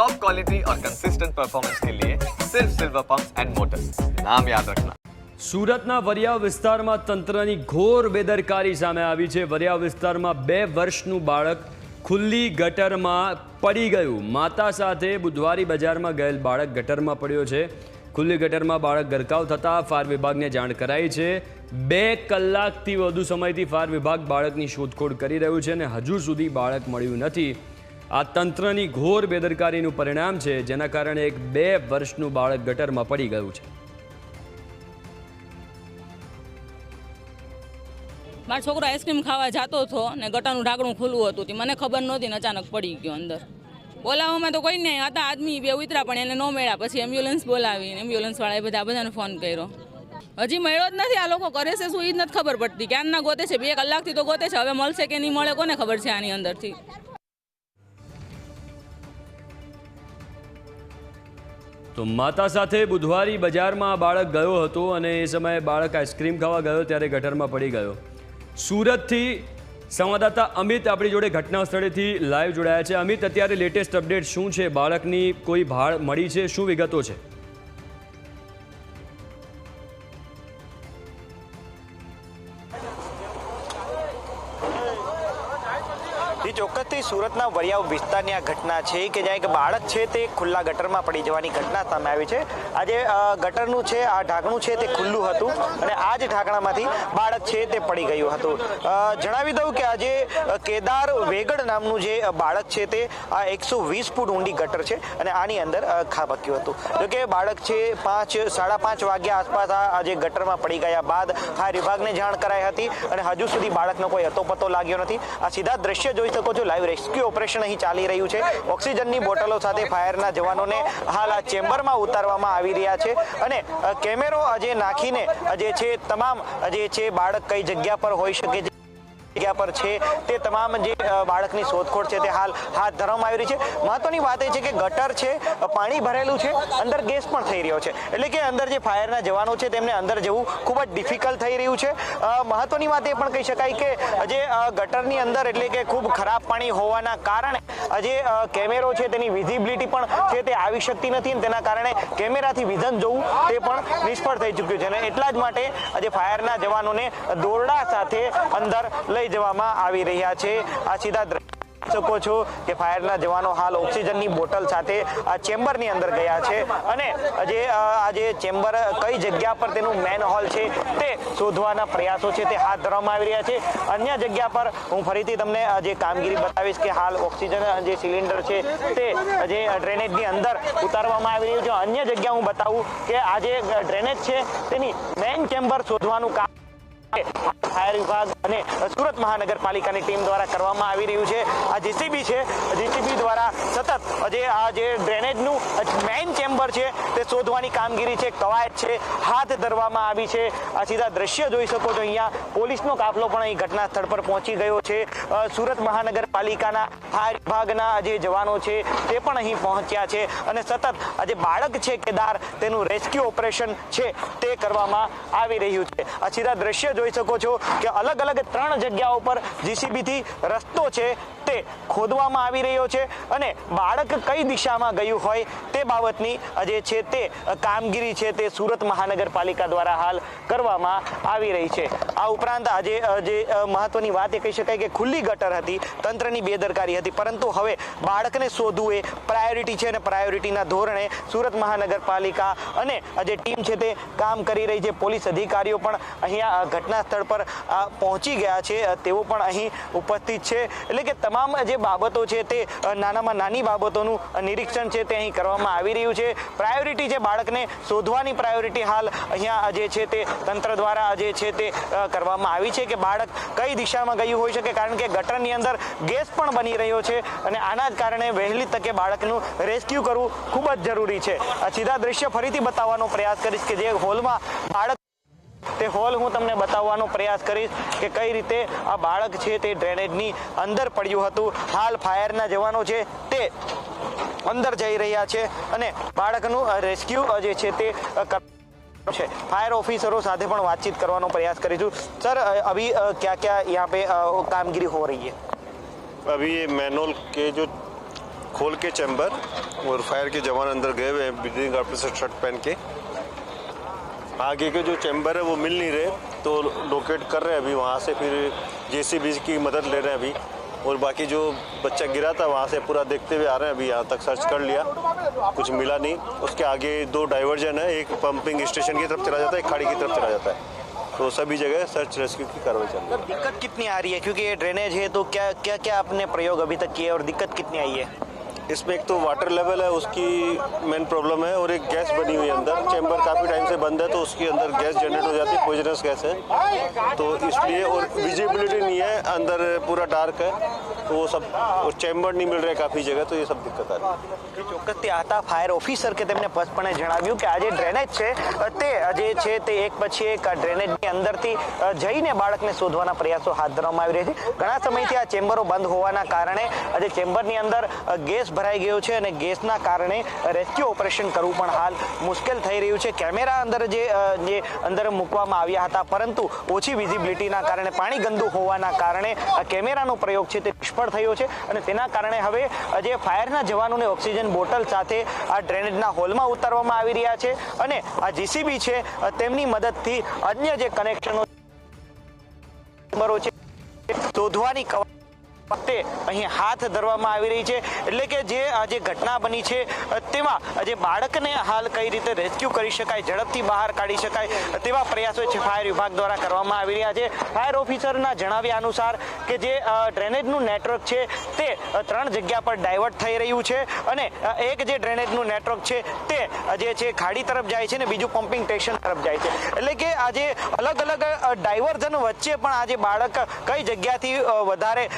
Top quality और consistent performance के लिए सिर्फ सिल्वर पंप एंड मोटर्स नाम याद रखना સુરતના વરિયા વિસ્તારમાં તંત્રની ઘોર બેદરકારી સામે આવી છે વરિયા વિસ્તારમાં બે વર્ષનું બાળક ખુલ્લી ગટરમાં પડી ગયું માતા સાથે બુધવારી બજારમાં ગયેલ બાળક ગટરમાં પડ્યો છે ખુલ્લી ગટરમાં બાળક ગરકાવ થતાં ફાયર વિભાગને જાણ કરાઈ છે બે કલાકથી વધુ સમયથી ફાયર વિભાગ બાળકની શોધખોળ કરી રહ્યું છે અને હજુ સુધી બાળક મળ્યું નથી આ તંત્રની ઘોર બેદરકારીનું પરિણામ છે, જેના કારણે એક બે વર્ષનું બાળક ગટરમાં પડી ગયું છે. મારો છોકરો આઈસ્ક્રીમ ખાવા જતો હતો ને ગટરનું ઢાંકણું ખુલ્લું હતું મને ખબર નહોતી ને અચાનક પડી ગયો અંદર. બોલાવવામાં તો કોઈ નહીં, હતા આદમી બે ઉતરા પણ એને ન મળ્યા. પછી એમ્બ્યુલન્સ બોલાવી એમ્બ્યુલન્સવાળાએ બધા બધાને ફોન કર્યો. હજી મળ્યો જ નથી, આ લોકો કરે છે શું એ જ નથી ખબર પડતી. ક્યારના ગોતે છે? બે કલાકથી તો ગોતે છે, હવે મળશે કે નહીં, મળે કોને ખબર છે આની અંદરથી? તો માતા સાથે બુધવારી બજારમાં બાળક ગયો હતો અને એ સમયે બાળક આઈસ્ક્રીમ ખાવા ગયો ત્યારે ગટરમાં પડી ગયો. સુરતથી સંવાદદાતા અમિત આપણી જોડે ઘટના સ્થળેથી લાઈવ જોડાયા છે. અમિત, અત્યારે લેટેસ્ટ અપડેટ શું છે? બાળકની કોઈ ભાળ મળી છે? શું વિગતો છે? જે સુરતના વરિયાવ વિસ્તારની આ ઘટના છે કે જ્યાં એક બાળક છે તે ખુલ્લા ગટરમાં પડી જવાની ઘટના સામે આવી છે. આજે ગટરનું છે, આ ઢાંકણું છે તે ખુલ્લું હતું અને આ જ ઢાંકણામાંથી બાળક છે તે પડી ગયું હતું. જણાવી દઉં કે આજે કેદાર વેગડ નામનું જે બાળક છે તે આ એકસો વીસ ફૂટ ઊંડી ગટર છે અને આની અંદર ખાબક્યું હતું. જોકે બાળક છે પાંચ, સાડા પાંચ વાગ્યા આસપાસ આ આ જે ગટરમાં પડી ગયા બાદ ફાયર વિભાગને જાણ કરાઈ હતી અને હજુ સુધી બાળકનો કોઈ અતોપતો લાગ્યો નથી. આ સીધા દ્રશ્ય જોઈ શકો છો લાઈવ રેસ્ક્યુ ઓપરેશન અહીં ચાલી રહ્યું છે. ઓક્સિજનની બોટલો સાથે ફાયરના જવાનોને હાલ આ ચેમ્બરમાં ઉતારવામાં આવી રહ્યા છે. અને કેમેરો જે નાખીને જે છે, તમામ જે છે, બાળક કઈ જગ્યા પર હોઈ શકે છે. જગ્યા પર છે તે તમામ જે બાળકની શોધખોળ છે તે હાલ હાથ ધરવામાં આવી રહી છે. મહત્વની વાત એ છે કે ગટર છે પાણી ભરેલું છે, અંદર ગેસ પણ થઈ રહ્યો છે. એટલે કે અંદર જે ફાયરના જવાનો છે તેમને અંદર જવું ખૂબ જ ડિફિકલ્ટ થઈ રહ્યું છે. મહત્વની વાત એ પણ કહી શકાય કે જે ગટરની અંદર એટલે કે ખૂબ ખરાબ પાણી હોવાના કારણે જે કેમેરો છે તેની વિઝિબિલિટી પણ છે તે આવી શકતી નથી અને તેના કારણે કેમેરાથી વિઝન જોવું તે પણ નિષ્ફળ થઈ ચૂક્યું છે. અને એટલા જ માટે આજે ફાયરના જવાનોને દોરડા સાથે અંદર લઈ જવામાં આવી રહ્યા છે. આ સીધા શકો છો કે ફાયરના જવાનો હાલ ઓક્સિજનની બોટલ સાથે આ ચેમ્બરની અંદર ગયા છે અને જે આ જે ચેમ્બર કઈ જગ્યા પર તેનું મેન હોલ છે તે શોધવાના પ્રયાસો છે તે હાથ ધરવામાં આવી રહ્યા છે. અન્ય જગ્યા પર હું ફરીથી તમને જે કામગીરી બતાવીશ કે હાલ ઓક્સિજન જે સિલિન્ડર છે તે જે ડ્રેનેજની અંદર ઉતારવામાં આવી રહ્યું છે. અન્ય જગ્યા હું બતાવું કે આ જે ડ્રેનેજ છે તેની મેન ચેમ્બર શોધવાનું કામ ફાયર વિભાગ અને સુરત મહાનગરપાલિકાની ટીમ દ્વારા કરવામાં આવી રહ્યું છે. આ જીસીબી છે. જીસીબી દ્વારા સતત જે આ જે ડ્રેનેજનું મેઇન ચેમ્બર છે, તે શોધવાની કામગીરી છે. કવાયત છે. હાથ ધરવામાં આવી છે. આ સીધા દ્રશ્ય જોઈ શકો છો અહીંયા. પોલીસનો કાફલો પણ અહીં ઘટના સ્થળ પર પહોંચી ગયો છે. સુરત મહાનગરપાલિકાના ફાયર વિભાગના જે જવાનો છે, તે પણ અહીં પહોંચ્યા છે અને સતત આ જે બાળક છે કેદાર, તેનું રેસ્ક્યુ ઓપરેશન છે, તે કરવામાં આવી રહ્યું છે. આ સીધા દ્રશ્ય જોઈ શકો છો કે અલગ અલગ ત્રણ જગ્યાઓ પર જીસીબીથી રસ્તો છે તે ખોદવામાં આવી રહ્યો છે અને બાળક કઈ દિશામાં ગયું હોય તે બાબતની જે છે તે કામગીરી છે તે સુરત મહાનગરપાલિકા દ્વારા હાલ કરવામાં આવી રહી છે. આ ઉપરાંત આજે જે મહત્વની વાત એ કહી શકાય કે ખુલ્લી ગટર હતી, તંત્રની બેદરકારી હતી, પરંતુ હવે બાળકને શોધવું એ પ્રાયોરિટી છે અને પ્રાયોરિટીના ધોરણે સુરત મહાનગરપાલિકા અને જે ટીમ છે તે કામ કરી રહી છે. પોલીસ અધિકારીઓ પણ અહીંયા ઘટના સ્થળ પર પહોંચી ગયા છે. તેઓ પણ અહીં ઉપસ્થિત છે. એટલે કે તમામ જે બાબતો છે તે નાનામાં નાની બાબતોનું નિરીક્ષણ છે તે અહીં કરવામાં આવી રહ્યું છે. પ્રાયોરિટી છે બાળકને શોધવાની પ્રાયોરિટી હાલ અહીંયા જે છે તે તંત્ર દ્વારા જે છે તે કરવામાં આવી છે કે બાળક કઈ દિશામાં ગયું હોઈ શકે કારણ કે ગટરની અંદર ગેસ પણ બની રહ્યો છે અને આના જ કારણે વહેલી તકે બાળકનું રેસ્ક્યુ કરવું ખૂબ જ જરૂરી છે. આ સીધા દ્રશ્ય ફરીથી બતાવવાનો પ્રયાસ કરીશ કે જે હોલમાં બાળક તે હોલ હું તમને બતાવવાનો પ્રયાસ કરીશ કે કઈ રીતે આ બાળક છે તે ડ્રેનેજની અંદર પડ્યું હતું. હાલ ફાયરના જવાનો છે તે અંદર જઈ રહ્યા છે અને બાળકનું રેસ્ક્યુ જે છે તે છે फायर ऑफिसरों સાથે પણ વાતચીત કરવાનો પ્રયાસ કરીશું સર अभी अ, क्या क्या यहाँ पे अ, कामगिरी हो रही है अभी ये मैनुअल के जो खोल के चैम्बर और फायर के जवान अंदर गए हुए हैं ब्रीदिंग ऑफिसर शर्ट पहन के आगे के जो चैम्बर है वो मिल नहीं रहे तो लोकेट कर रहे हैं अभी वहाँ से फिर जेसीबी की मदद ले रहे हैं अभी और बाकी जो बच्चा गिरा था, वहाँ से पूरा देखते हुए आ रहे हैं, अभी यहाँ तक सर्च कर लिया। कुछ मिला नहीं। उसके आगे दो डाइवर्जन है, एक पंपिंग स्टेशन की तरफ़ चला जाता है, एक खाड़ी की तरफ़ चला जाता है। तो सभी जगह सर्च रेस्क्यू की कार्रवाई चल रही है। दिक्कत कितनी आ रही है? क्योंकि ये ड्रेनेज है तो क्या क्या क्या आपने प्रयोग अभी तक किया और दिक्कत कितनी आई है? इसमें एक तो वाटर लेवल है, उसकी मेन प्रॉब्लम है, और एक गैस बनी हुई है अंदर। चैम्बर काफ़ी टाइम से बंद है तो उसके अंदर गैस जनरेट हो जाती है पॉइजनस गैस है। तो इसलिए, और विजिबिलिटी नहीं है, अंदर पूरा डार्क है। तो वो सब और चैम्बर नहीं मिल रहे काफ़ी जगह तो ये सब दिक्कत आ रही है ચોક્કસથી આતા ફાયર ઓફિસર કે તેમને સ્પષ્ટપણે જણાવ્યું કે આ જે ડ્રેનેજ છે અ, તે જે છે તે એક પછી એક આ ડ્રેનેજની અંદરથી અ, જઈને બાળકને શોધવાના પ્રયાસો હાથ ધરવામાં આવી રહ્યા છે ઘણા સમયથી આ ચેમ્બરો બંધ હોવાના કારણે આજે ચેમ્બરની અંદર અ, ગેસ ભરાઈ ગયો છે અને ગેસના કારણે રેસ્ક્યુ ઓપરેશન કરવું પણ હાલ મુશ્કેલ થઈ રહ્યું છે કેમેરા અંદર જે અ, જે અંદર મૂકવામાં આવ્યા હતા પરંતુ ઓછી વિઝિબિલિટીના કારણે પાણી ગંદુ હોવાના કારણે આ કેમેરાનો પ્રયોગ છે તે નિષ્ફળ થયો છે અને તેના કારણે હવે જે ફાયરના જવાનોને ઓક્સિજન બોટલ સાથે આ ડ્રેનેજના હોલમાં ઉતારવામાં આવી રહ્યા છે અને આ જીસીબી છે તેમની મદદથી અન્ય જે કનેક્શનો છે, શોધવાની કવા- તે અહીં હાથ ધરવામાં આવી રહી છે. એટલે કે જે આ જે ઘટના બની છે, તેમાં જે બાળકને હાલ કઈ રીતે રેસ્ક્યુ કરી શકાય, ઝડપથી બહાર કાઢી શકાય, તેવા પ્રયાસો છે ફાયર વિભાગ દ્વારા કરવામાં આવી રહ્યા છે. ફાયર ઓફિસરના જણાવ્યા અનુસાર કે જે ડ્રેનેજનું નેટવર્ક છે, તે ત્રણ જગ્યા પર ડાયવર્ટ થઈ રહ્યું છે અને એક જે ડ્રેનેજનું નેટવર્ક છે, તે જે છે, ખાડી તરફ જાય છે ને બીજું પમ્પિંગ સ્ટેશન તરફ જાય છે. એટલે કે આજે અલગ અલગ ડાયવર્ઝન વચ્ચે પણ આજે બાળક કઈ જગ્યાથી વધારે વધારે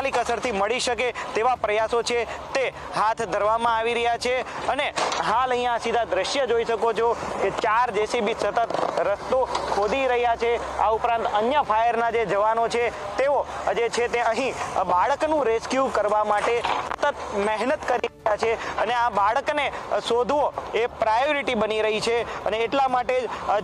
તાત્કાલિક અસરથી મળી શકે તેવા પ્રયાસો છે તે હાથ ધરવામાં આવી રહ્યા છે. અને હાલ અહીંયા સીધા દ્રશ્ય જોઈ શકો છો કે ચાર જેસીબી સતત રસ્તો ખોદી રહ્યા છે. આ ઉપરાંત અન્ય ફાયરના જે જવાનો છે, તેઓ જે છે તે અહીં બાળકનું રેસ્ક્યુ કરવા માટે સતત મહેનત કરી રહ્યા છે અને આ બાળકને શોધવો એ પ્રાયોરિટી બની રહી છે. અને એટલા માટે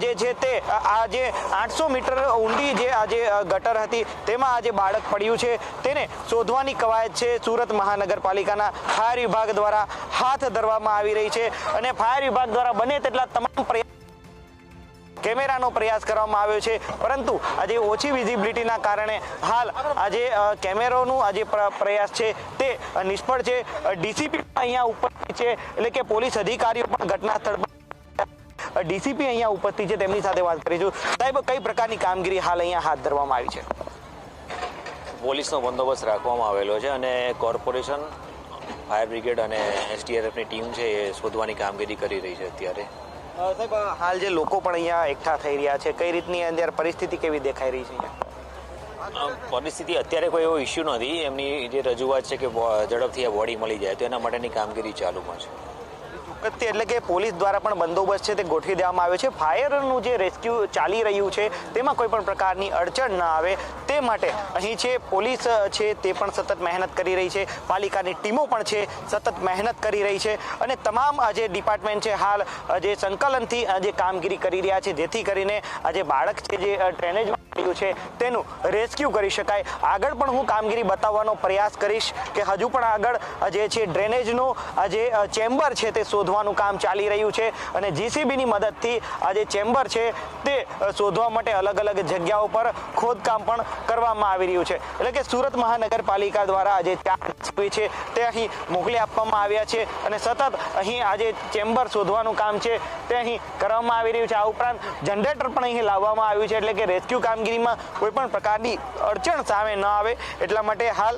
જ છે તે આ જે આઠસો મીટર ઊંડી જે આ જે ગટર હતી, તેમાં આ જે બાળક પડ્યું છે, તેને શોધવાની કવાયત છે. સુરત મહાનગરપાલિકાના ફાયર વિભાગ દ્વારા હાથ ધરવામાં આવી રહી છે અને ફાયર વિભાગ દ્વારા બને તેટલા તમામ પ્રયાસ કેમેરાનો પ્રયાસ કરવામાં આવ્યો છે. પરંતુ આજે ઓછી વિઝિબિલિટીના કારણે હાલ આજે કેમેરોનું આજે પ્રયાસ છે તે નિષ્ફળ છે. ડીસીપી અહીંયા ઉપસ્થિત છે. એટલે કે પોલીસ અધિકારીઓ પણ ઘટના સ્થળ પર ડીસીપી અહીંયા ઉપસ્થિત છે. તેમની સાથે વાત કરીશું. સાહેબ, કઈ પ્રકારની કામગીરી હાલ અહીંયા હાથ ધરવામાં આવી છે? પોલીસનો બંદોબસ્ત રાખવામાં આવેલો છે અને કોર્પોરેશન ફાયર બ્રિગેડ અને એસડીઆરએફની ટીમ છે એ શોધવાની કામગીરી કરી રહી છે અત્યારે. સાહેબ હાલ જે લોકો પણ અહીંયા એકઠા થઈ રહ્યા છે કઈ રીતની અંદર પરિસ્થિતિ કેવી દેખાઈ રહી છે પરિસ્થિતિ અત્યારે કોઈ એવો ઇસ્યુ નથી. એમની જે રજૂઆત છે કે ઝડપથી આ બોડી મળી જાય તો એના માટેની કામગીરી ચાલુમાં છે. ચોક્કસથી એટલે કે પોલીસ દ્વારા પણ બંદોબસ્ત છે તે ગોઠવી દેવામાં આવ્યો છે. ફાયરનું જે રેસ્ક્યુ ચાલી રહ્યું છે, તેમાં કોઈ પણ પ્રકારની અડચણ ન આવે. તે માટે અહીં છે, પોલીસ છે, તે પણ સતત મહેનત કરી રહી છે. પાલિકાની ટીમો પણ છે, સતત મહેનત કરી રહી છે. અને તમામ જે ડિપાર્ટમેન્ટ છે, હાલ જે સંકલનથી જે કામગીરી કરી રહ્યા છે, જેથી કરીને આજે બાળક છે, જે ડ્રેનેજમાં પડ્યું છે. તેનું રેસ્ક્યુ કરી શકાય. આગળ પણ હું કામગીરી બતાવવાનો પ્રયાસ કરીશ કે હજુ પણ આગળ જે છે ડ્રેનેજનો જે ચેમ્બર છે તે શોધવાનું કામ ચાલી રહ્યું છે અને જીસીબીની મદદથી આ જે ચેમ્બર છે તે શોધવા માટે અલગ અલગ જગ્યાઓ પર ખોદકામ પણ કરવામાં આવી રહ્યું છે. એટલે કે સુરત મહાનગરપાલિકા દ્વારા જે ચાર છે તે અહીં મોકલી આપવામાં આવ્યા છે અને સતત અહીં આ જે ચેમ્બર શોધવાનું કામ છે તે અહીં કરવામાં આવી રહ્યું છે. આ ઉપરાંત જનરેટર પણ અહીં લાવવામાં આવ્યું છે. એટલે કે રેસ્ક્યુ કામગીરીમાં કોઈ પણ પ્રકારની અડચણ સામે ન આવે, એટલા માટે હાલ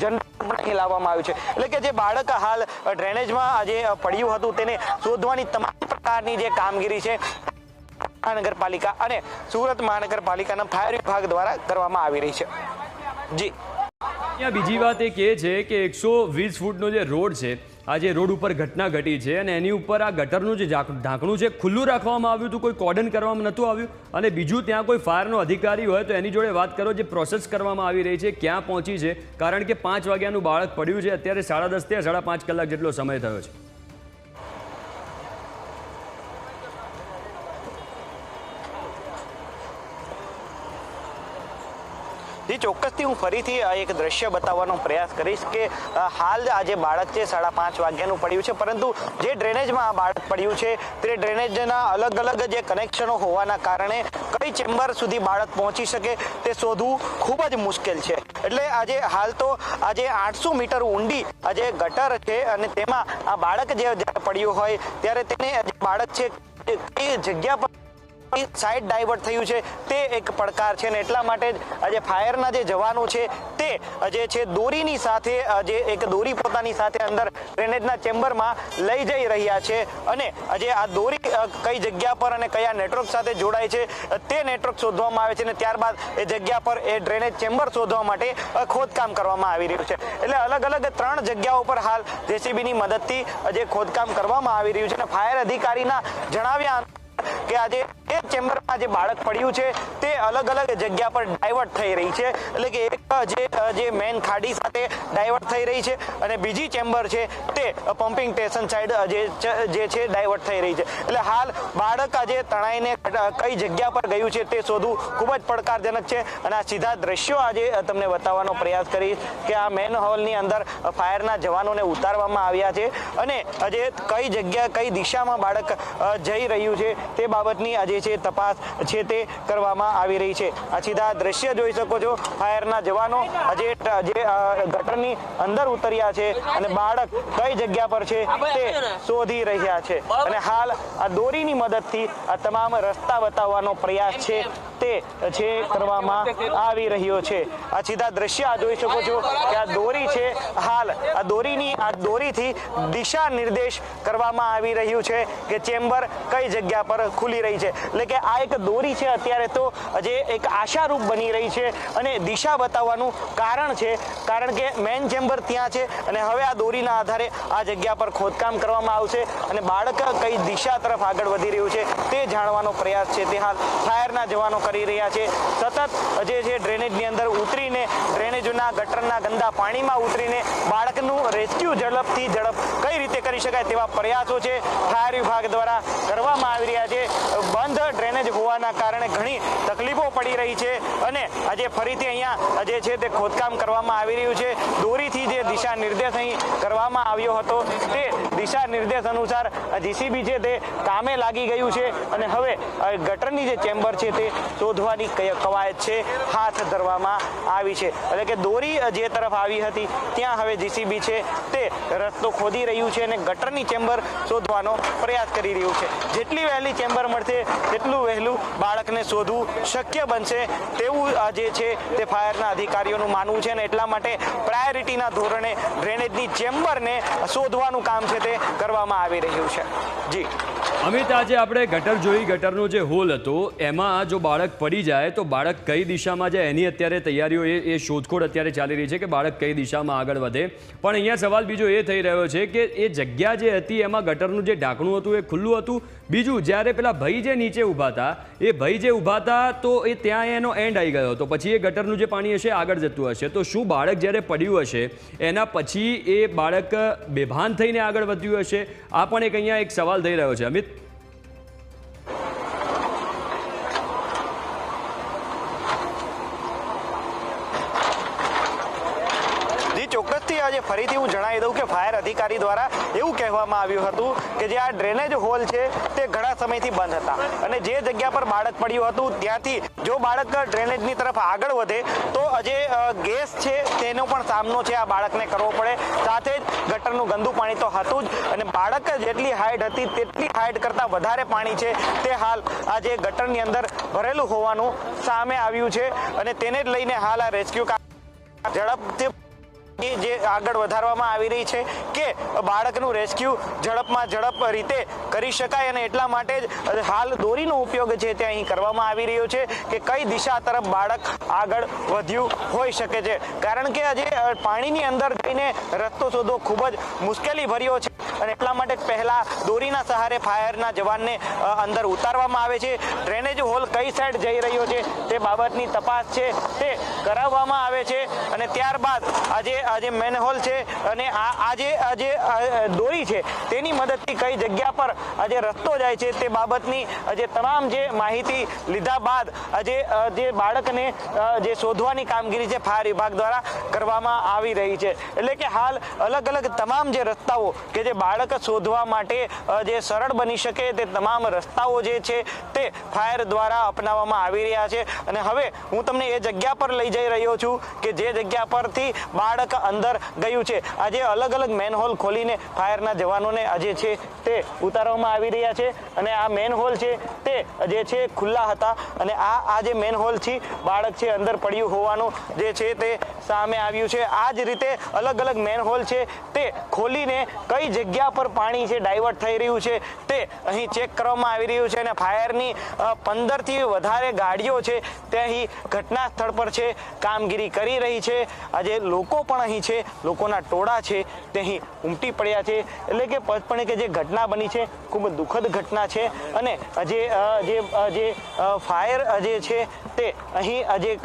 જનરેટર લાવવામાં આવ્યું છે. એટલે કે જે બાળક હાલ ડ્રેનેજમાં આજે પડ્યું હતું, તેને શોધવાની તમામ પ્રકારની જે કામગીરી છે, મહાનગરપાલિકા અને સુરત મહાનગરપાલિકાના ફાયર વિભાગ દ્વારા કરવામાં આવી રહી છે. જી. બીજી વાત એ છે કે એકસો વીસ ફૂટનો જે રોડ છે આ જે રોડ ઉપર ઘટના ઘટી છે અને એની ઉપર આ ગટરનું જે ઢાંકણું છે, ખુલ્લું રાખવામાં આવ્યું હતું, કોઈ કોર્ડન કરવામાં નહોતું આવ્યું. અને બીજું, ત્યાં કોઈ ફાયરનો અધિકારી હોય તો એની જોડે વાત કરો જે પ્રોસેસ કરવામાં આવી રહી છે, ક્યાં પહોંચી છે. કારણ કે પાંચ વાગ્યાનું બાળક પડ્યું છે, અત્યારે સાડા દસથી સાડા પાંચ કલાક જેટલો સમય થયો છે. ચોક્કસથી હું ફરીથી એક દ્રશ્ય બતાવવાનો પ્રયાસ કરીશ કે હાલ આ જે બાળક છે, સાડા પાંચ વાગ્યાનું પડ્યું છે, પરંતુ જે ડ્રેનેજમાં આ બાળક પડ્યું છે, તે ડ્રેનેજના અલગ અલગ જે કનેક્શનો હોવાના કારણે કઈ ચેમ્બર સુધી બાળક પહોંચી શકે તે શોધવું ખૂબ જ મુશ્કેલ છે. એટલે આજે હાલ તો આજે આઠસો મીટર ઊંડી આજે ગટર છે અને તેમાં આ બાળક જે પડ્યું હોય, ત્યારે તેને બાળક છે કઈ જગ્યા પર સાઈડ ડાયવર્ટ થયું છે. તે એક પડકાર છે અને એટલા માટે જ આજે ફાયરના જે જવાનો છે તે જે છે દોરીની સાથે જે એક દોરી પોતાની સાથે અંદર ડ્રેનેજના ચેમ્બરમાં લઈ જઈ રહ્યા છે અને આજે આ દોરી કઈ જગ્યા પર અને કયા નેટવર્ક સાથે જોડાય છે, તે નેટવર્ક શોધવામાં આવે છે અને ત્યારબાદ એ જગ્યા પર એ ડ્રેનેજ ચેમ્બર શોધવા માટે ખોદકામ કરવામાં આવી રહ્યું છે. એટલે અલગ અલગ ત્રણ જગ્યાઓ પર હાલ જેસીબીની મદદથી જે ખોદકામ કરવામાં આવી રહ્યું છે અને ફાયર અધિકારીના જણાવ્યા કે આજે એ ચેમ્બરમાં જે બાળક પડ્યું છે, તે અલગ અલગ જગ્યા પર ડાયવર્ટ થઈ રહી છે. એટલે કે એક, જે જે મેન ખાડી સાથે ડાયવર્ટ થઈ રહી છે અને બીજી ચેમ્બર છે, તે પમ્પિંગ સ્ટેશન સાઈડ, જે જે છે, ડાયવર્ટ થઈ રહી છે. એટલે હાલ બાળક આજે તણાઈને કઈ જગ્યા પર ગયું છે, તે શોધવું ખૂબ જ પડકારજનક છે. અને આ સીધા દ્રશ્યો આજે તમને બતાવવાનો પ્રયાસ કરીશ કે આ મેન હોલની અંદર ફાયરના જવાનોને ઉતારવામાં આવ્યા છે. અને આજે કઈ જગ્યા, કઈ દિશામાં બાળક જઈ રહ્યું છે, તે બાબતની આજે છે તપાસ છે તે કરવામાં આવી રહી છે. આ સીધા દ્રશ્ય જોઈ શકો છો, ફાયરના જવાનો આજે જે ગટરની અંદર ઉતર્યા છે અને બાળક કઈ જગ્યા પર છે તે શોધી રહ્યા છે. અને હાલ આ દોરીની મદદથી આ તમામ રસ્તા બતાવવાનો પ્રયાસ છે તે છે કરવામાં આવી રહ્યો છે. આ સીધા દ્રશ્ય આ જોઈ શકો છો કે આ દોરી છે, હાલ આ દોરીની, આ દોરીથી દિશા નિર્દેશ કરવામાં આવી રહ્યું છે કે ચેમ્બર કઈ જગ્યા પર ખુલી રહી છે. એટલે કે આ એક દોરી છે અત્યારે તો જે એક આશારૂપ બની રહી છે અને દિશા બતાવવાનું કારણ છે. કારણ કે મેન ચેમ્બર ત્યાં છે અને હવે આ દોરીના આધારે આ જગ્યા પર ખોદકામ કરવામાં આવશે અને બાળક કઈ દિશા તરફ આગળ વધી રહ્યું છે તે જાણવાનો પ્રયાસ છે. તે હાલ ફાયરના જવાનો કરી રહ્યા છે. સતત જે છે ડ્રેનેજની અંદર ઉતરીને ડ્રેનેજના ગટરના ગંદા પાણીમાં ઉતરીને બાળકનું રેસ્ક્યુ ઝડપથી ઝડપ કઈ રીતે કરી શકાય તેવા પ્રયાસો છે. ફાયર વિભાગ દ્વારા કરવામાં આવી રહ્યા છે. બંધ ડ્રેનેજ હોવાના કારણે ઘણી તકલીફો પડી રહી છે અને આજે ફરીથી અહીંયા જે છે તે ખોદકામ કરવામાં આવી રહ્યું છે. દોરીથી જે દિશા નિર્દેશ અહીં કરવામાં આવ્યો હતો તે દિશા નિર્દેશ અનુસાર જીસીબી છે તે કામે લાગી ગયું છે અને હવે ગટરની જે ચેમ્બર છે તે શોધવાની કવાયત છે, હાથ ધરવામાં આવી છે. એટલે કે દોરી જે તરફ આવી હતી, ત્યાં હવે જીસીબી છે તે રસ્તો ખોદી રહ્યું છે અને ગટરની ચેમ્બર શોધવાનો પ્રયાસ કરી રહ્યું છે. જેટલી વહેલી ચેમ્બર મળશે તેટલું વહેલું બાળકને શોધવું શક્ય બનશે તેવું જે છે તે ફાયરના અધિકારીઓનું માનવું છે અને એટલા માટે પ્રાયોરિટીના ધોરણે ડ્રેનેજની ચેમ્બરને શોધવાનું કામ છે તે કરવામાં આવી રહ્યું છે. જી. અમિત, આજે આપણે ગટર જોઈ, ગટરનો જે હોલ હતો, એમાં જો બાળક પડી જાય, તો બાળક કઈ દિશામાં જાય, એની અત્યારે તૈયારીઓ એ એ શોધખોળ અત્યારે ચાલી રહી છે કે બાળક કઈ દિશામાં આગળ વધે. પણ અહીંયા સવાલ બીજો એ થઈ રહ્યો છે કે એ જગ્યા જે હતી, એમાં ગટરનું જે ઢાંકણું હતું, એ ખુલ્લું હતું. બીજું, જ્યારે પેલા ભાઈ જે નીચે ઊભા હતા, એ ભાઈ જે ઊભા હતા, તો એ ત્યાં એનો એન્ડ આવી ગયો હતો. પછી એ ગટરનું જે પાણી હશે આગળ જતું હશે. તો શું બાળક જ્યારે પડ્યું હશે, એના પછી એ બાળક બેભાન થઈને આગળ વધ્યું હશે? આ પણ એક અહીંયા એક સવાલ થઈ રહ્યો છે. અમિત? ફરીથી હું જણાવી દઉં કે ફાયર અધિકારી દ્વારા એવું કહેવામાં આવ્યું હતું કે જે આ ડ્રેનેજ હોલ છે તે ઘણા સમયથી બંધ હતા. અને જે જગ્યા પર બાળક પડ્યું હતું, ત્યાંથી જો બાળક ડ્રેનેજની તરફ આગળ વધે, તો જે ગેસ છે તેનો પણ સામનો છે આ બાળકને કરવો પડે. સાથે જ ગટરનું ગંદુ પાણી તો હતું જ અને બાળક જેટલી હાઈટ હતી તેટલી હાઈટ કરતાં વધારે પાણી છે તે હાલ આ જે ગટરની અંદર ભરેલું હોવાનું સામે આવ્યું છે અને તેને જ લઈને હાલ આ રેસ્ક્યુ ઝડપથી જે આગળ વધારવામાં આવી રહી છે કે બાળકનું રેસ્ક્યુ ઝડપમાં ઝડપ રીતે કરી શકાય અને એટલા માટે જ હાલ દોરીનો ઉપયોગ છે તે અહીં કરવામાં આવી રહ્યો છે કે કઈ દિશા તરફ બાળક આગળ વધ્યું હોઈ શકે છે. કારણ કે આજે પાણીની અંદર જઈને રસ્તો શોધવો ખૂબ જ મુશ્કેલી ભર્યો છે અને એટલા માટે જ પહેલા દોરીના સહારે ફાયરના જવાનને અંદર ઉતારવામાં આવે છે. ડ્રેનેજ હોલ કઈ સાઈડ જઈ રહ્યો છે તે બાબતની તપાસ છે તે કરાવવામાં આવે છે અને ત્યારબાદ આજે આ જે મેનહોલ છે અને આ આ જે જે દોરી છે, તેની મદદથી કઈ જગ્યા પર આજે રસ્તો જાય છે તે બાબતની જે તમામ જે માહિતી લીધા બાદ આજે જે બાળકને જે શોધવાની કામગીરી છે ફાયર વિભાગ દ્વારા કરવામાં આવી રહી છે. એટલે કે હાલ અલગ અલગ તમામ જે રસ્તાઓ કે જે બાળક શોધવા માટે જે સરળ બની શકે તે તમામ રસ્તાઓ જે છે તે ફાયર દ્વારા અપનાવવામાં આવી રહ્યા છે. અને હવે હું તમને એ જગ્યા પર લઈ જઈ રહ્યો છું કે જે જગ્યા પરથી બાળક અંદર ગયું છે. આજે અલગ અલગ મેનહોલ ખોલીને ફાયરના જવાનોને આજે છે તે ઉતારવામાં આવી રહ્યા છે અને આ મેનહોલ છે તે જે છે ખુલ્લા હતા અને આ આ જે છે બાળક છે અંદર પડ્યું હોવાનું જે છે તે સામે આવ્યું છે. આ જ રીતે અલગ અલગ મેનહોલ છે તે ખોલીને કઈ જગ્યા પર પાણી છે ડાયવર્ટ થઈ રહ્યું છે તે અહીં ચેક કરવામાં આવી રહ્યું છે અને ફાયરની પંદરથી વધારે ગાડીઓ છે તે અહીં ઘટના સ્થળ પર છે, કામગીરી કરી રહી છે. આજે લોકો પણ અહીં છે, લોકોના ટોળા છે, તે અહીં ઉમટી પડ્યા છે. એટલે કે પચપણે કે જે ઘટના બની છે, ખૂબ દુઃખદ ઘટના છે. અને જે જે ફાયર જે છે, તે અહીં જે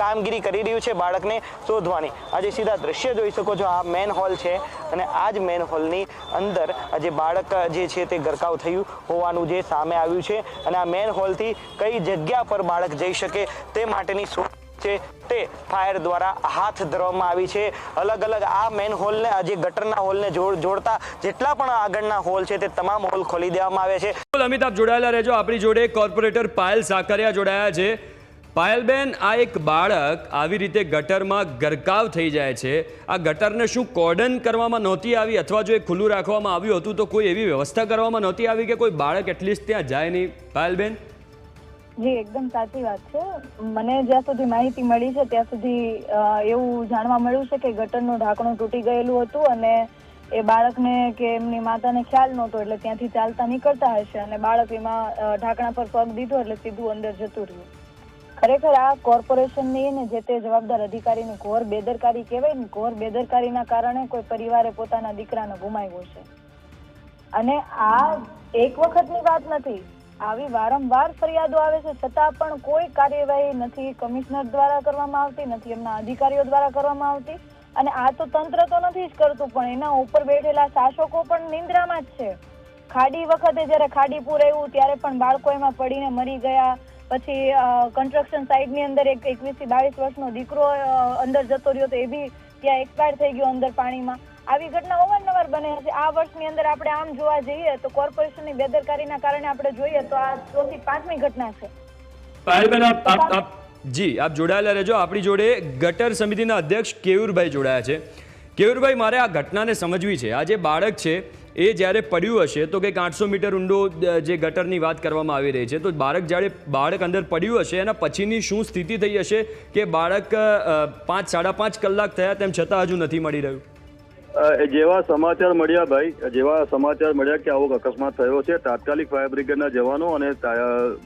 કામગીરી કરી રહ્યું છે બાળકને શોધવાની. આજે સીધા દ્રશ્ય જોઈ શકો છો, આ મેન હોલ છે. અને આ જ મેન હોલની અંદર જે બાળક જે છે તે ગરકાવ થયું હોવાનું જે સામે આવ્યું છે. અને આ મેન હોલથી કઈ જગ્યા પર બાળક જઈ શકે તે માટેની શોધ છે તે ફાયર દ્વારા હાથ ધરવામાં આવી છે. અલગ અલગ આ મેન હોલને જે ગટરના હોલને જોડતા જેટલા પણ આગળના હોલ છે તે તમામ હોલ ખોલી દેવામાં આવે છે. અમિતાભ અમિત જોડાયેલા રહેજો. આપણી જોડે કોર્પોરેટર પાયલ સાકરિયા જોડાયા છે. પાયલબેન, આ એક બાળક આવી રીતે ગટરમાં ગરકાવ થઈ જાય છે. આ ગટરને શું કોર્ડન કરવામાં નહોતી આવી અથવા જો એ ખુલ્લું રાખવામાં આવ્યું હતું તો કોઈ એવી વ્યવસ્થા કરવામાં નહોતી આવી કે કોઈ બાળક એટલીસ્ટ ત્યાં જાય નહીં? પાયલબેન? જી, એકદમ સાચી વાત છે. મને જ્યાં સુધી માહિતી મળી છે, ત્યાં સુધી એવું જાણવા મળ્યું છે કે ગટરનું ઢાંકણું તૂટી ગયેલું હતું અને એ બાળકને કે એમની માતાને ખ્યાલ નહોતો, એટલે ત્યાંથી ચાલતા નીકળતા હશે અને બાળક એમાં ઢાંકણા પર પગ દીધો એટલે સીધું અંદર જતું રહ્યું. ખરેખર આ કોર્પોરેશનની ને જે તે જવાબદાર અધિકારીની ઘોર બેદરકારી કહેવાય ને, ઘોર બેદરકારીના કારણે કોઈ પરિવારે પોતાના દીકરાને ગુમાવ્યો છે. અને આ એક વખતની વાત નથી આવી વારંવાર ફરિયાદો આવે છે, છતાં પણ કોઈ કાર્યવાહી નથી. કમિશનર દ્વારા કરવામાં આવતી, નથી એમના અધિકારીઓ દ્વારા કરવામાં આવતી. અને આ તો તંત્ર તો નથી જ કરતું, પણ એના ઉપર બેઠેલા શાસકો પણ નિંદ્રામાં જ છે. ખાડી વખતે જ્યારે ખાડી પૂર આવ્યું, ત્યારે પણ બાળકો એમાં પડીને મરી ગયા. પછી કન્સ્ટ્રક્શન સાઇટની અંદર એક એકવીસથી બાવીસ વર્ષનો દીકરો અંદર જતો રહ્યો તો એ બી ત્યાં એક્સપાયર થઈ ગયો અંદર પાણીમાં. આવી ઘટના અવારનવાર બને છે. આ વર્ષની અંદર આપણે આમ જોવા જઈએ તો કોર્પોરેશનની બેદરકારીના કારણે આપણે જોઈએ તો આ ચોથી પાંચમી ઘટના છે. પાયલબેન આપ આપ આપ જી આપ જોડાયેલા રહેજો. આપણી જોડે ગટર સમિતિના અધ્યક્ષ કેયુરભાઈ જોડાયા છે. કેયુરભાઈ મારે આ ઘટનાને સમજવી છે. આ જે બાળક છે એ જ્યારે પડ્યું હશે તો કંઈક આઠસો મીટર ઊંડો જે ગટરની વાત કરવામાં આવી રહી છે તો બાળક જ્યારે બાળક અંદર પડ્યું હશે એના પછીની શું સ્થિતિ થઈ હશે કે બાળક પાંચ સાડા પાંચ કલાક થયા તેમ છતાં હજુ નથી મળી રહ્યું? જેવા સમાચાર મળ્યા ભાઈ, જેવા સમાચાર મળ્યા કે આવો અકસ્માત થયો છે, તાત્કાલિક ફાયર બ્રિગેડના જવાનો અને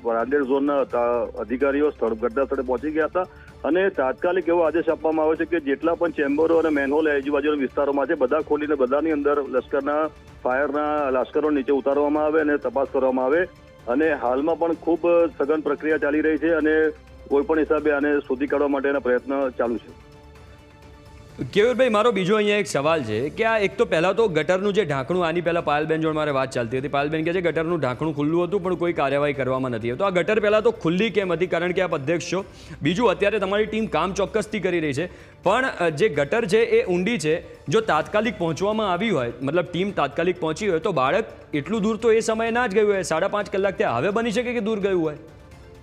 બ્રાન્ડેડ ઝોનના અધિકારીઓ સ્થળ ઘટના સ્થળે પહોંચી ગયા હતા. અને તાત્કાલિક એવો આદેશ આપવામાં આવ્યો છે કે જેટલા પણ ચેમ્બરો અને મેનહોલ આજુબાજુના વિસ્તારોમાં છે, બધા ખોલીને બધાની અંદર લશ્કરના, ફાયરના લશ્કરો નીચે ઉતારવામાં આવે અને તપાસ કરવામાં આવે. અને હાલમાં પણ ખૂબ સઘન પ્રક્રિયા ચાલી રહી છે અને કોઈ પણ હિસાબે આને શોધી કાઢવા માટેના પ્રયત્ન ચાલુ છે. કેયુરભાઈ મારો બીજો અહીંયા એક સવાલ છે કે આ એક તો પહેલાં તો ગટરનું જે ઢાંકણું, આની પહેલાં પાયલબેન જોડે મારે વાત ચાલતી હતી. પાયલબેન કે છે, ગટરનું ઢાંકણું ખુલ્લું હતું, પણ કોઈ કાર્યવાહી કરવામાં નથી. તો આ ગટર પહેલાં તો ખુલ્લી કેમ હતી? કારણ કે આપ અધ્યક્ષ છો. બીજું, અત્યારે તમારી ટીમ કામ ચોક્કસથી કરી રહી છે. પણ જે ગટર છે એ ઊંડી છે. જો તાત્કાલિક પહોંચવામાં આવી હોય, મતલબ ટીમ તાત્કાલિક પહોંચી હોય, તો બાળક એટલું દૂર તો એ સમયે ના જ ગયું હોય. સાડા પાંચ કલાક ત્યાં હવે બની શકે કે દૂર ગયું હોય?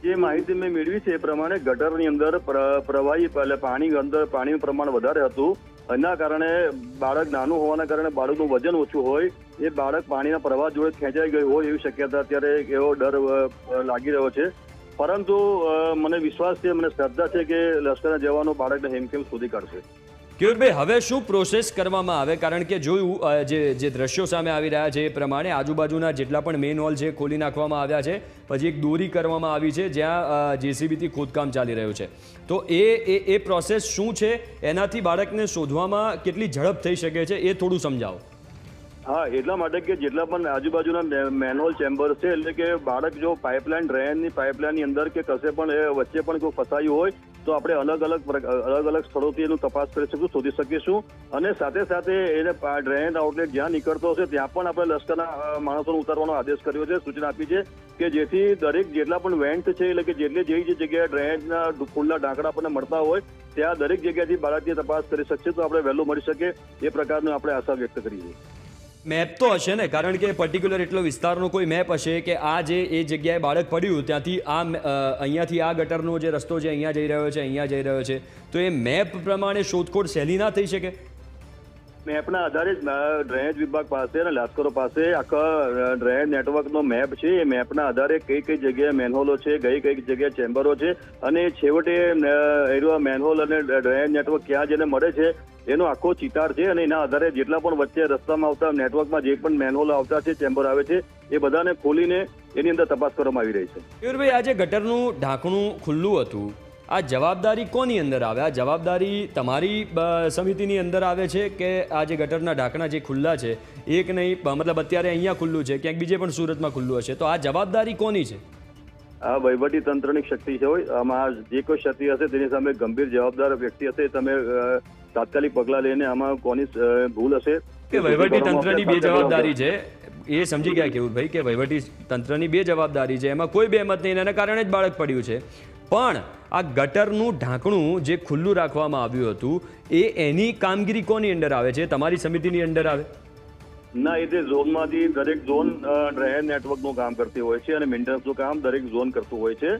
જે માહિતી મેં મેળવી છે એ પ્રમાણે ગટરની અંદર પ્ર- પ્રવાહી એટલે પાણી અંદર પાણીનું પ્રમાણ વધારે હતું. એના કારણે બાળક નાનું હોવાના કારણે બાળકનું વજન ઓછું હોય. એ બાળક પાણીના પ્રવાહ જોડે ખેંચાઈ ગયું હોય એવી શક્યતા અત્યારે એવો ડર લાગી રહ્યો છે. પરંતુ મને વિશ્વાસ છે, મને શ્રદ્ધા છે કે લશ્કરના જવાનો બાળકને હેમખેમ શોધી કાઢશે. કેયુરભાઈ હવે શું પ્રોસેસ કરવામાં આવે? કારણ કે જોયું જે જે દ્રશ્યો સામે આવી રહ્યા છે એ પ્રમાણે આજુબાજુના જેટલા પણ મેઇન હોલ છે ખોલી નાખવામાં આવ્યા છે. પછી એક દોરી કરવામાં આવી છે જ્યાં જેસીબીથી ખોદકામ ચાલી રહ્યું છે. તો એ એ એ પ્રોસેસ શું છે? એનાથી બાળકને શોધવામાં કેટલી ઝડપ થઈ શકે છે એ થોડું સમજાવો. હા, એટલા માટે કે જેટલા પણ આજુબાજુના મેનહોલ ચેમ્બર છે, એટલે કે બાળક જો પાઇપલાઇન ડ્રેનની પાઇપલાઇનની અંદર કે કશે પણ એ વચ્ચે પણ કોઈ ફસાયું હોય તો આપણે અલગ અલગ અલગ અલગ સ્થળોથી એનું તપાસ કરી શકીશું શોધી શકીશું અને સાથે સાથે એને ડ્રેનેજ આઉટલેટ જ્યાં નીકળતો હશે, ત્યાં પણ આપણે લશ્કરના માણસોને ઉતારવાનો આદેશ કર્યો છે, સૂચના આપી છે કે જેથી દરેક જેટલા પણ વેન્ટ છે, એટલે કે જેટલી જે જગ્યાએ ડ્રેનેજના ફૂલના ઢાંકડા આપણને મળતા હોય, ત્યાં દરેક જગ્યાથી બાળકની તપાસ કરી શકશે, તો આપણે વહેલું મળી શકે, એ પ્રકારનું આપણે આશા વ્યક્ત કરીએ છીએ. મેપ તો હશે ને, કારણ કે પર્ટિક્યુલર એટલો વિસ્તારનો કોઈ મેપ હશે કે આ જે એ જગ્યાએ બાળક પડ્યું, ત્યાંથી આ અહીંયાથી આ ગટરનો જે રસ્તો છે, અહીંયા જઈ રહ્યો છે, અહીંયા જઈ રહ્યો છે. તો એ મેપ પ્રમાણે શોધખોળ સહેલી ના થઈ શકે? મેપના આધારે જ ડ્રેનેજ વિભાગ પાસે અને લાશ્કરો પાસે આખા ડ્રેનેજ નેટવર્કનો મેપ છે. એ મેપના આધારે કઈ કઈ જગ્યાએ મેનહોલો છે કઈ કઈ જગ્યાએ ચેમ્બરો છે. અને છેવટે એનું મેનહોલ અને ડ્રેનેજ નેટવર્ક ક્યાં જેને મળે છે એનો આખો ચિતાર છે અને એના આધારે જેટલા પણ વચ્ચે રસ્તામાં આવતા નેટવર્કમાં જે પણ મેનહોલ આવતા છે ચેમ્બર આવે છે એ બધાને ખોલીને એની અંદર તપાસ કરવામાં આવી રહી છે. કેયુરભાઈ આજે ગટરનું ઢાંકણું ખુલ્લું હતું આ જવાબદારી કોની અંદર આવે? આ જવાબદારી તમારી સમિતિની અંદર આવે છે કે આ જે ગટરના ઢાંકણા જે ખુલ્લા છે એક નહીં મતલબ અત્યારે અહીંયા ખુલ્લું છે ક્યાંક બીજે પણ સુરતમાં ખુલ્લું હશે. તો આ જવાબદારી કોની છે? આ વહીવટી તંત્રની શક્તિ છે હોય આમાં જે કોઈ ક્ષતિ હશે તેની સામે ગંભીર જવાબદાર વ્યક્તિ હશે તમે તાત્કાલિક પગલાં લઈને આમાં કોની ભૂલ હશે કે વહીવટી તંત્રની બે જવાબદારી છે એ સમજી ગયા કેવું ભાઈ કે વહીવટી તંત્રની બે જવાબદારી છે એમાં કોઈ બેમત નહીં એના કારણે જ બાળક પડ્યું છે. પણ આ ગટરનું ઢાંકણું જે ખુલ્લું રાખવામાં આવ્યું હતું એ એની કામગીરી કોની અંદર આવે છે? તમારી સમિતિની અંદર આવે? ના એ તે ઝોનમાંથી દરેક ઝોન ડ્રેનેજ નેટવર્કનું કામ કરતી હોય છે અને મેન્ટેનન્સનું કામ દરેક ઝોન કરતું હોય છે.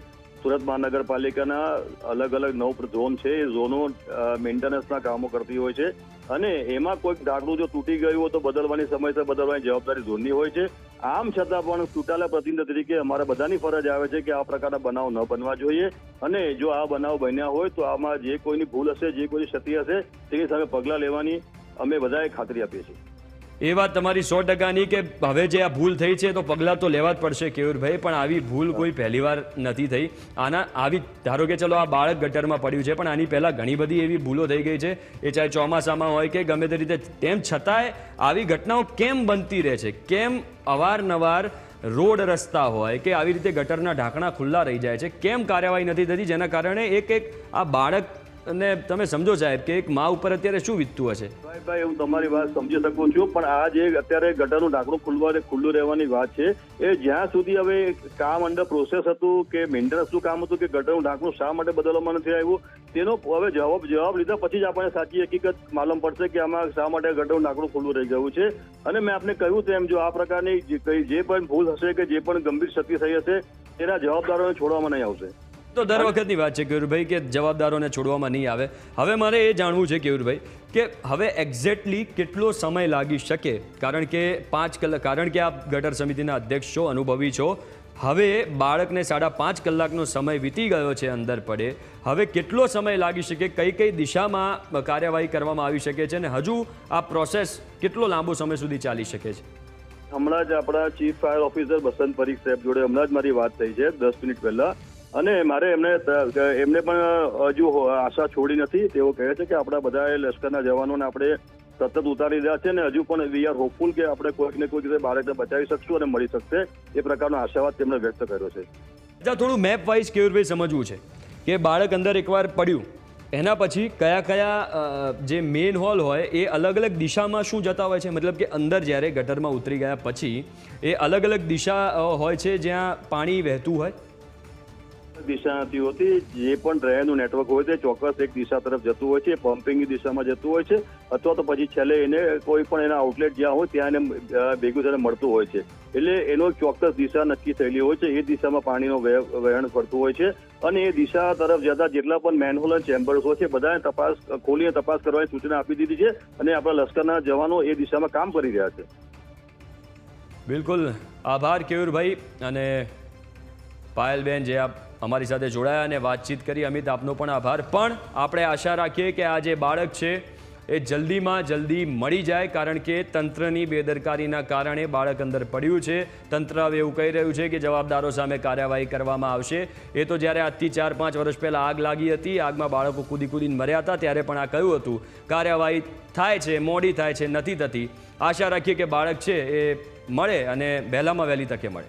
સુરત મહાનગરપાલિકાના અલગ અલગ નવ ઝોન છે. એ ઝોનો મેન્ટેનન્સના કામો કરતી હોય છે. અને એમાં કોઈક ઢાંકણું જો તૂટી ગયું હોય તો બદલવાની સમયસર બદલવાની જવાબદારી ઝોનની હોય છે. આમ છતાં પણ ચૂંટાયેલા પ્રતિનિધિ તરીકે અમારા બધાની ફરજ આવે છે કે આ પ્રકારના બનાવ ન બનવા જોઈએ. અને જો આ બનાવ બન્યા હોય તો આમાં જે કોઈની ભૂલ હશે, જે કોઈની ક્ષતિ હશે, તેની સામે પગલાં લેવાની અમે બધાએ ખાતરી આપીએ છીએ. એ વાત તમારી સો ટકાની કે હવે જે આ ભૂલ થઈ છે તો પગલાં તો લેવા જ પડશે કેયુરભાઈ, પણ આવી ભૂલ કોઈ પહેલીવાર નથી થઈ. આના આવી, ધારો કે ચલો આ બાળક ગટરમાં પડ્યું છે, પણ આની પહેલાં ઘણી બધી એવી ભૂલો થઈ ગઈ છે. એ ચાહે ચોમાસામાં હોય કે ગમે તે રીતે, તેમ છતાંય આવી ઘટનાઓ કેમ બનતી રહે છે? કેમ અવારનવાર રોડ રસ્તા હોય કે આવી રીતે ગટરના ઢાંકણા ખુલ્લા રહી જાય છે? કેમ કાર્યવાહી નથી થતી? જેના કારણે એક એક આ બાળક ને તમે સમજો સાહેબ કે એક મા ઉપર અત્યારે શું વીતતું હશે? ભાઈ ભાઈ, હું તમારી વાત સમજી શકું છું, પણ આ જે અત્યારે ગટરનું ઢાંકણું ખુલવા ખુલ્લું રહેવાની વાત છે, એ જ્યાં સુધી હવે કામ અંડર પ્રોસેસ હતું કે મેન્ટેનન્સનું કામ હતું કે ગટરનું ઢાંકણું શા માટે બદલવામાં નથી આવ્યું, તેનો હવે જવાબ જવાબ લીધા પછી જ આપણને સાચી હકીકત માલુમ પડશે કે આમાં શા માટે ગટરનું ઢાંકણું ખુલ્લું રહી ગયું છે. અને મેં આપને કહ્યું તેમ જો આ પ્રકારની જે પણ ભૂલ હશે કે જે પણ ગંભીર ક્ષતિ થઈ હશે, તેના જવાબદારોને છોડવામાં નહીં આવશે. તો દર વખતની વાત છે કેયુરભાઈ, કે જવાબદારોને છોડવામાં નહીં આવે. હવે મારે એ જાણવું છે કેયુરભાઈ, કે હવે એક્ઝેક્ટલી કેટલો સમય લાગી શકે? કારણ કે પાંચ કલાક કારણ કે આપ ગટર સમિતિના અધ્યક્ષ છો, અનુભવી છો. હવે બાળકને સાડા પાંચ કલાકનો સમય વીતી ગયો છે અંદર પડે. હવે કેટલો સમય લાગી શકે? કઈ કઈ દિશામાં કાર્યવાહી કરવામાં આવી શકે છે? અને હજુ આ પ્રોસેસ કેટલો લાંબો સમય સુધી ચાલી શકે છે? હમણાં જ આપણા chief fire officer Basant Parikh સાહેબ જોડે હમણાં જ મારી વાત થઈ છે, દસ મિનિટ પહેલા. અને મારે એમને એમને પણ હજુ આશા છોડી નથી. તેઓ કહે છે કે આપણા બધા લશ્કરના જવાનોને આપણે સતત ઉતારી રહ્યા છે અને હજુ પણ વી આર હોપફુલ કે આપણે કોઈક ને કોઈક રીતે બાળકને બચાવી શકશું અને મળી શકશે. એ પ્રકારનો આશાવાદ તેમણે વ્યક્ત કર્યો છે. થોડું મેપ વાઇઝ કેયુરભાઈ સમજવું છે? કે બાળક અંદર એકવાર પડ્યું, એના પછી કયા કયા જે મેઇન હોલ હોય એ અલગ અલગ દિશામાં શું જતા હોય છે? મતલબ કે અંદર જ્યારે ગટરમાં ઉતરી ગયા પછી એ અલગ અલગ દિશા હોય છે જ્યાં પાણી વહેતું હોય? દિશા હોતી જે પણ ડ્રેનનું નેટવર્ક હોય તે ચોક્કસ એક દિશા તરફ જતું હોય છે પમ્પિંગની દિશામાં જતું હોય છે, અથવા તો પછી છેલ્લે એને કોઈ પણ એના આઉટલેટ જ્યાં હોય ત્યાં એને ભેગું થઈને મળતું હોય છે. એટલે એનો ચોક્કસ દિશા નક્કી થયેલી હોય છે, એ દિશામાં પાણીનો વહેણ કરતું હોય છે અને એ દિશા તરફ જતા જેટલા પણ મેનહોલ ચેમ્બર્સ હોય છે બધાને તપાસ, ખોલીને તપાસ કરવાની સૂચના આપી દીધી છે અને આપણા લશ્કરના જવાનો એ દિશામાં કામ કરી રહ્યા છે. બિલકુલ. આભાર કેયુરભાઈ અને પાયલબેન જે આપ અમારી સાથે જોડાયા અને વાતચીત કરી. અમિત, આપનો પણ આભાર. પણ આપણે આશા રાખીએ કે આ જે બાળક છે, એ જલ્દીમાં જલ્દી મળી જાય, કારણ કે તંત્રની બેદરકારીના કારણે બાળક અંદર પડ્યું છે. તંત્ર હવે એવું કહી રહ્યું છે કે જવાબદારો સામે કાર્યવાહી કરવામાં આવશે. એ તો જ્યારે આજથી ચાર પાંચ વર્ષ પહેલાં આગ લાગી હતી, આગમાં બાળકો કૂદી કૂદીને મર્યા હતા, ત્યારે પણ આ કહ્યું હતું. કાર્યવાહી થાય છે, મોડી થાય છે, નથી થતી. આશા રાખીએ કે બાળક છે, એ મળે અને વહેલામાં વહેલી તકે મળે.